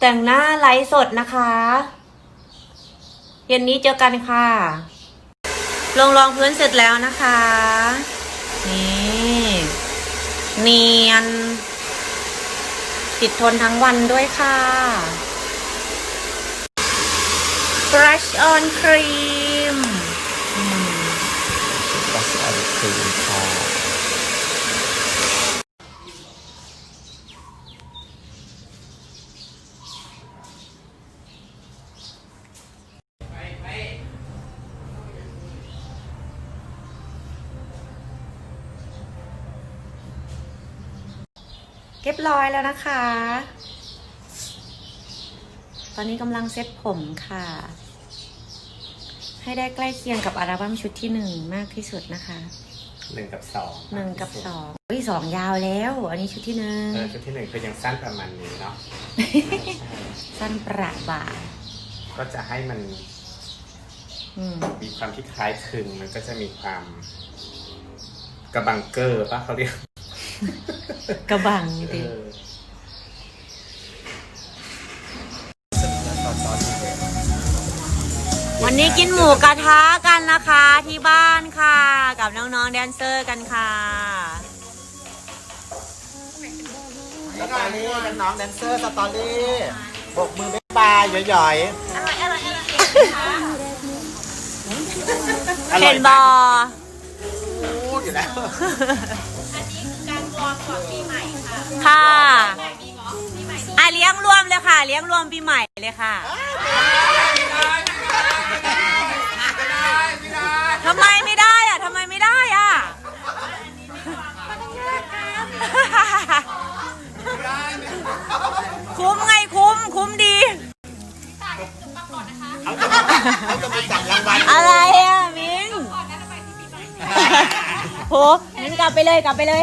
แต่งหน้าไลฟ์สดนะคะ เย็นนี้เจอกันค่ะ ลงรองพื้นเสร็จแล้วนะคะ นี่เนียน ติดทนทั้งวันด้วยค่ะ brush on cream อืม บัสอันซีนค่ะ เรียบร้อยแล้วนะคะ ตอนนี้กำลังเซ็ตผมค่ะ ให้ได้ใกล้เคียงกับอัลบั้มชุดที่หนึ่งมากที่สุดนะคะหนึ่งกับสองหนึ่งกับสองอุ้ยสองยาวแล้ว อันนี้ชุดที่หนึ่งเออชุดที่หนึ่งคือยังสั้นประมาณนี้เนาะสั้นประบ่าก็จะให้มันอืมมีความที่คล้ายคลึงมันก็จะมีความกระบังเกอร์ป่ะเขาเรียก กระบังเอดิอวันนี้กินหมูกระทะกันนะคะที่บ้านค่ะ กับน้องๆแดนเซอร์กันค่ะสตอรี่เป็นน้องแดนเซอร์สตอรี่บกมือบ๊ายบายหย่อยๆอร่อยเห็นบอพูดอยู่แล้วค่ะอะเลี้ยงรวมเลยค่ะ เลี้ยงรวมปีใหม่เลยค่ะทำไมไม่ได้อะทำไมไม่ได้อะคุ้มไงคุ้มคุ้มดีเขาจะไปจับรางวัลอะไรอะมิงโหงั้นกลับไปเลยกลับไปเลย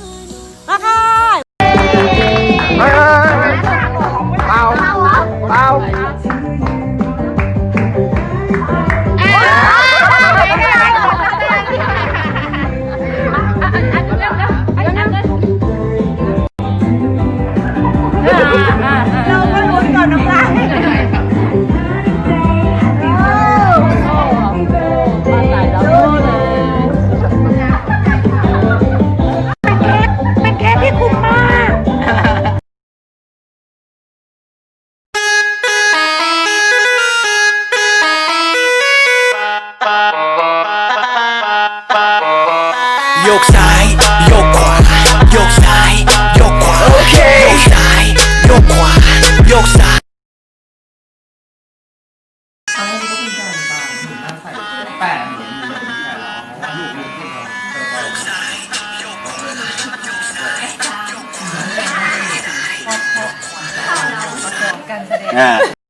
กซ้ายโยกขวาโยกซ้ายโยกขวาโอเคโยกซ้ายโยกขวาโยกซ้ายอ่า